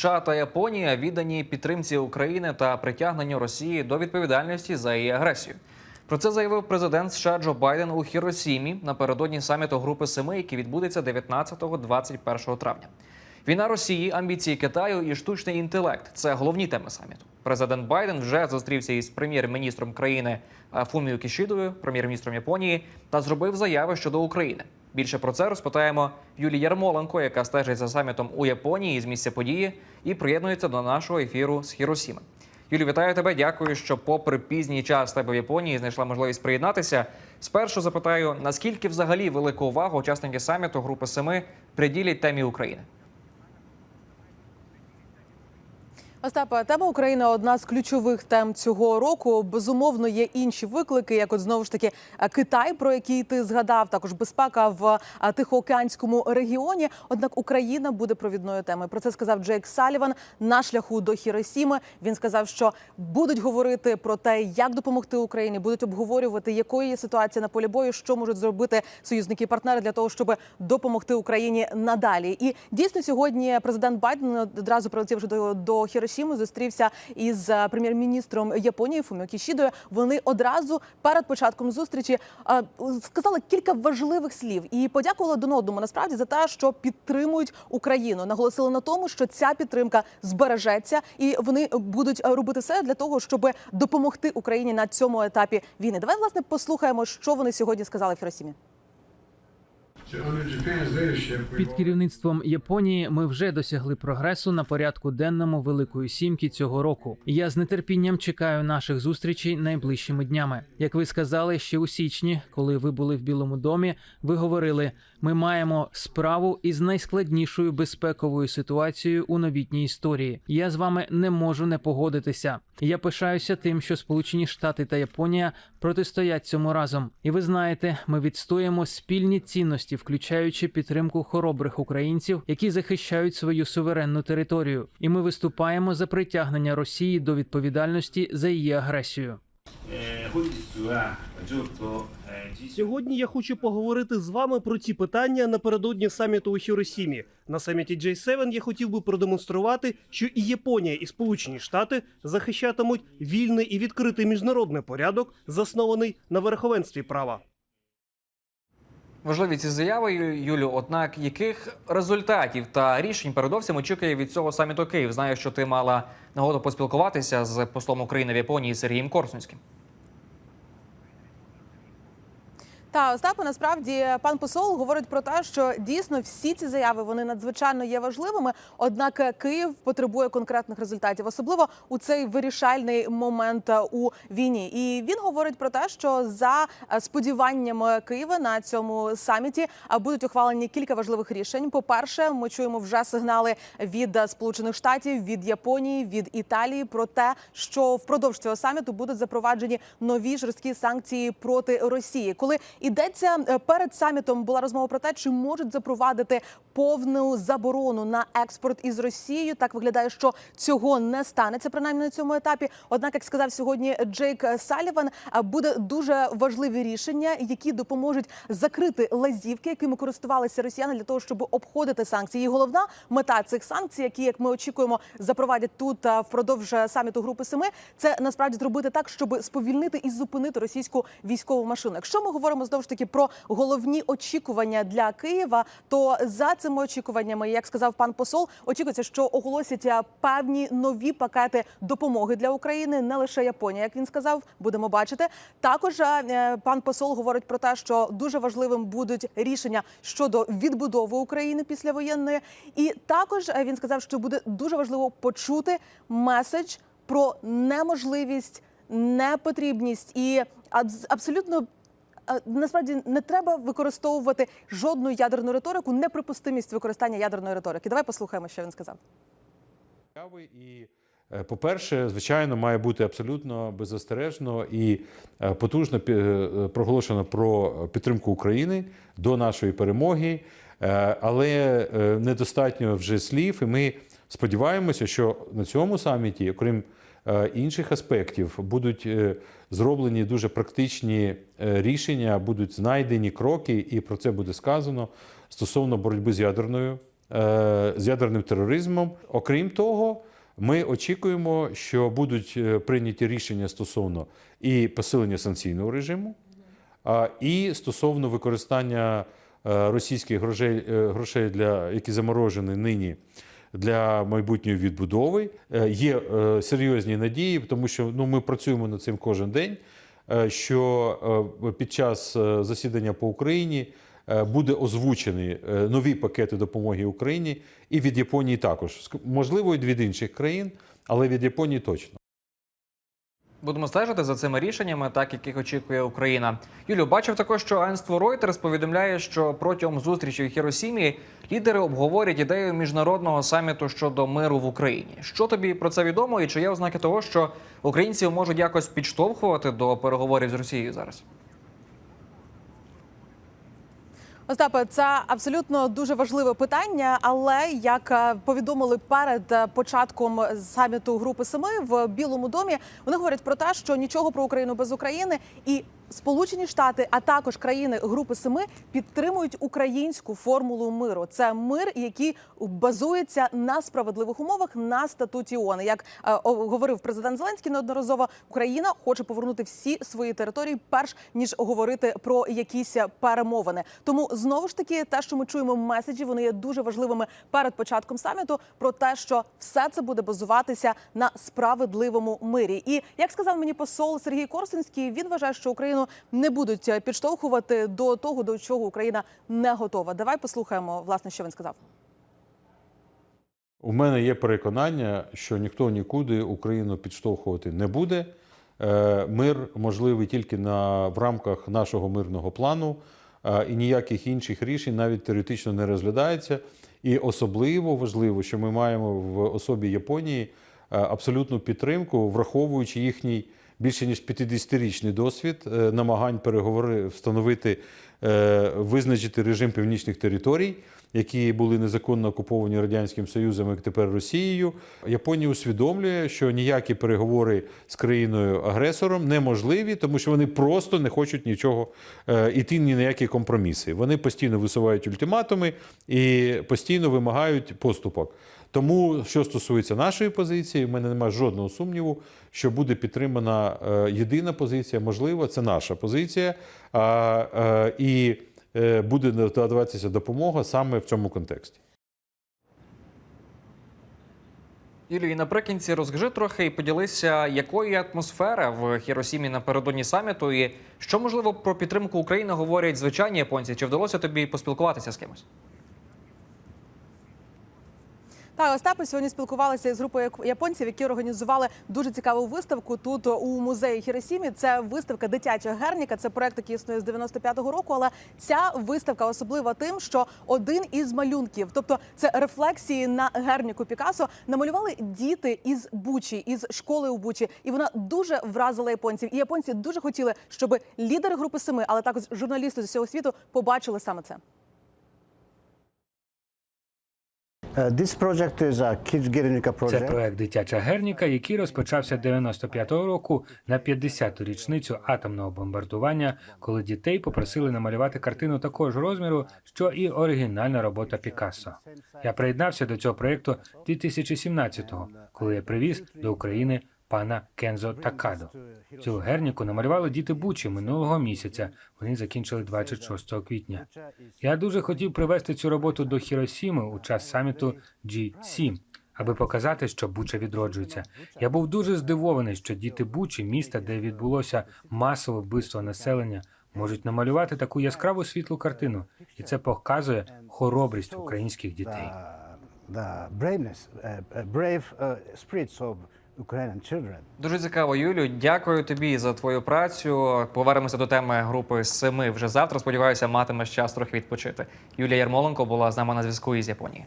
США та Японія віддані підтримці України та притягненню Росії до відповідальності за її агресію. Про це заявив президент США Джо Байден у Хіросімі напередодні саміту Групи Семи, який відбудеться 19-21 травня. Війна Росії, амбіції Китаю і штучний інтелект це головні теми саміту. Президент Байден вже зустрівся із прем'єр-міністром країни Фуміо Кішідою, прем'єр-міністром Японії, та зробив заяви щодо України. Більше про це розпитаємо Юлії Ярмоленко, яка стежить за самітом у Японії з місця події і приєднується до нашого ефіру з Хіросіми. Юлі, вітаю тебе. Дякую, що, попри пізній час тебе в Японії, знайшла можливість приєднатися. Спершу запитаю, наскільки взагалі велику увагу учасники саміту Групи Семи приділять темі України? Остапа, тема України одна з ключових тем цього року. Безумовно, є інші виклики, як от знову ж таки е, Китай, про який ти згадав, також безпека в е, Тихоокеанському регіоні. Однак Україна буде провідною темою. Про це сказав Джейк Саліван на шляху до Хіросіми. Він сказав, що будуть говорити про те, як допомогти Україні, будуть обговорювати, якою є ситуація на полі бою, що можуть зробити союзники і партнери для того, щоб допомогти Україні надалі. І дійсно сьогодні президент Байден одразу прилетівши до, до Хіросіми, зустрівся із е, прем'єр-міністром Японії Фуміо Кішідою. Вони одразу перед початком зустрічі е, сказали кілька важливих слів і подякували один одному насправді за те, що підтримують Україну. Наголосили на тому, що ця підтримка збережеться, і вони будуть е, робити все для того, щоб допомогти Україні на цьому етапі війни. Давай власне послухаємо, що вони сьогодні сказали в Хіросімі. Під керівництвом Японії ми вже досягли прогресу на порядку денному Великої сімки цього року. Я з нетерпінням чекаю наших зустрічей найближчими днями. Як ви сказали, ще у січні, коли ви були в Білому домі, ви говорили: ми маємо справу із найскладнішою безпековою ситуацією у новітній історії. Я з вами не можу не погодитися. Я пишаюся тим, що Сполучені Штати та Японія протистоять цьому разом. І ви знаєте, ми відстоїмо спільні цінності, включаючи підтримку хоробрих українців, які захищають свою суверенну територію, і ми виступаємо за притягнення Росії до відповідальності за її агресію. Сьогодні я хочу поговорити з вами про ці питання напередодні саміту у Хіросімі. На саміті J7 я хотів би продемонструвати, що і Японія, і Сполучені Штати захищатимуть вільний і відкритий міжнародний порядок, заснований на верховенстві права. Важливі ці заяви, Юлю. Однак яких результатів та рішень передовсім очікує від цього саміту Київ? Знаю, що ти мала нагоду поспілкуватися з послом України в Японії Сергієм Корсунським. Та Остапе, насправді пан посол говорить про те, що дійсно всі ці заяви вони надзвичайно є важливими. Однак Київ потребує конкретних результатів, особливо у цей вирішальний момент е, у війні. І він говорить про те, що за е, сподіваннями Києва на цьому саміті е, будуть ухвалені кілька важливих рішень. По перше, ми чуємо вже сигнали від Сполучених Штатів, від Японії, від Італії про те, що впродовж цього саміту будуть запроваджені нові жорсткі санкції проти Росії. Коли йдеться е, перед самітом, була розмова про те, чи можуть запровадити повну заборону на експорт із Росією. Так виглядає, що цього не станеться принаймні на цьому етапі. Однак, як сказав сьогодні Джейк Саліван, е, буде дуже важливі рішення, які допоможуть закрити лазівки, якими користувалися росіяни для того, щоб обходити санкції. І головна мета цих санкцій, які як ми очікуємо, запровадять тут е, впродовж саміту Групи Семи, це насправді зробити так, щоб сповільнити і зупинити російську військову машину. Якщо ми говоримо знову ж таки про головні очікування для Києва, то за цими очікуваннями, як сказав пан посол, очікується, що оголосять е, певні нові пакети допомоги для України, не лише Японія, як він сказав, будемо бачити. Також е, пан посол говорить про те, що дуже важливим будуть рішення щодо відбудови України післявоєнної, і також е, він сказав, що буде дуже важливо почути меседж про неможливість, непотрібність і абсолютно. Насправді не треба використовувати жодну ядерну риторику, неприпустимість використання ядерної риторики. Давай послухаємо, що він сказав. і, е, по-перше, звичайно, має бути абсолютно беззастережно і е, потужно е, проголошено про підтримку України до нашої перемоги, але недостатньо вже слів. І ми сподіваємося, що на цьому саміті, окрім е, інших аспектів, будуть е, зроблені дуже практичні е, рішення, будуть знайдені кроки, і про це буде сказано стосовно боротьби з ядерною з ядерним тероризмом. Окрім того, ми очікуємо, що будуть прийняті рішення стосовно і посилення санкційного режиму, і стосовно використання російських грошей, грошей для які заморожені нині для майбутньої відбудови. Е, Є е, серйозні надії, тому що ну, ми працюємо над цим кожен день. е, Що під час засідання по Україні буде озвучені нові пакети допомоги Україні і від Японії також. Можливо, і від інших країн, але від Японії точно. Будемо стежити за цими рішеннями, так яких очікує Україна. Юлю, бачив також, що агентство Reuters повідомляє, що протягом зустрічі в Хіросімі лідери обговорять ідею міжнародного саміту щодо миру в Україні. Що тобі про це відомо, і чи є ознаки того, що українців можуть якось підштовхувати до переговорів з Росією зараз? Остапе, це абсолютно дуже важливе питання. Але як е, повідомили перед е, початком саміту Групи Семи в Білому домі, вони говорять про те, що нічого про Україну без України і. Сполучені Штати, а також країни Групи Семи підтримують українську формулу миру. Це мир, який базується на справедливих умовах на статуті ООН. Як е, говорив президент Зеленський неодноразово, Україна хоче повернути всі свої території, перш ніж говорити про якісь перемовини. Тому знову ж таки, те, що ми чуємо меседжі, вони є дуже важливими перед початком саміту про те, що все це буде базуватися на справедливому мирі. І як сказав мені посол Сергій Корсунський, він вважає, що Україну не будуть підштовхувати до того, до чого Україна не готова. Давай послухаємо власне, що він сказав. У мене є переконання, що ніхто нікуди Україну підштовхувати не буде. Е, Мир можливий тільки на, в рамках нашого мирного плану, е, і ніяких інших рішень навіть теоретично не розглядається. І особливо важливо, що ми маємо в особі Японії е, абсолютну підтримку, враховуючи їхній більше ніж 50-річний досвід е, намагань переговори встановити, визначити режим північних територій, які були незаконно окуповані радянським Союзом, як тепер Росією. Японія усвідомлює, що ніякі переговори з країною агресором неможливі, тому що вони просто не хочуть нічого е, іти ні на які компроміси. Вони постійно висувають ультиматуми і постійно вимагають поступок. Тому, що стосується нашої позиції, в мене немає жодного сумніву, що буде підтримана е, єдина позиція. Можливо, це наша позиція, е, і е, буде надаватися допомога саме в цьому контексті. Юлію, наприкінці розкажи трохи і поділися, якою атмосфери в Хіросімі напередодні саміту, і що можливо про підтримку України говорять звичайні японці. Чи вдалося тобі поспілкуватися з кимось? Та Остапи сьогодні спілкувалися із групою японців, які організували дуже цікаву виставку тут у музеї Хіросімі. Це виставка дитяча герніка. Це проект, який існує з 95-го року. Але ця виставка особлива тим, що один із малюнків, тобто це рефлексії на герніку Пікасо, намалювали діти із Бучі, із школи у Бучі, і вона дуже вразила японців. І японці дуже хотіли, щоб лідери групи семи, але також журналісти з усього світу побачили саме це. Це проект Дитяча Герніка, який розпочався 95-го року на 50-ту річницю атомного бомбардування, коли дітей попросили намалювати картину такого ж розміру, що і оригінальна робота Пікассо. Я приєднався до цього проєкту 2017-го, коли я привіз до України пана Кензо Такадо. Цю герніку намалювали діти Бучі минулого місяця. Вони закінчили 26 квітня. Я дуже хотів привести цю роботу до Хіросіми у час саміту G7, аби показати, що Буча відроджується. Я був дуже здивований, що діти Бучі, міста, де відбулося масове вбивство населення, можуть намалювати таку яскраву світлу картину, і це показує хоробрість українських дітей. Ukrainian children. Дуже цікаво, Юлю. Дякую тобі за твою працю. Повернемося до теми групи семи вже завтра. Сподіваюся, матимеш час трохи відпочити. Юлія Ярмоленко була з нами на зв'язку із Японії.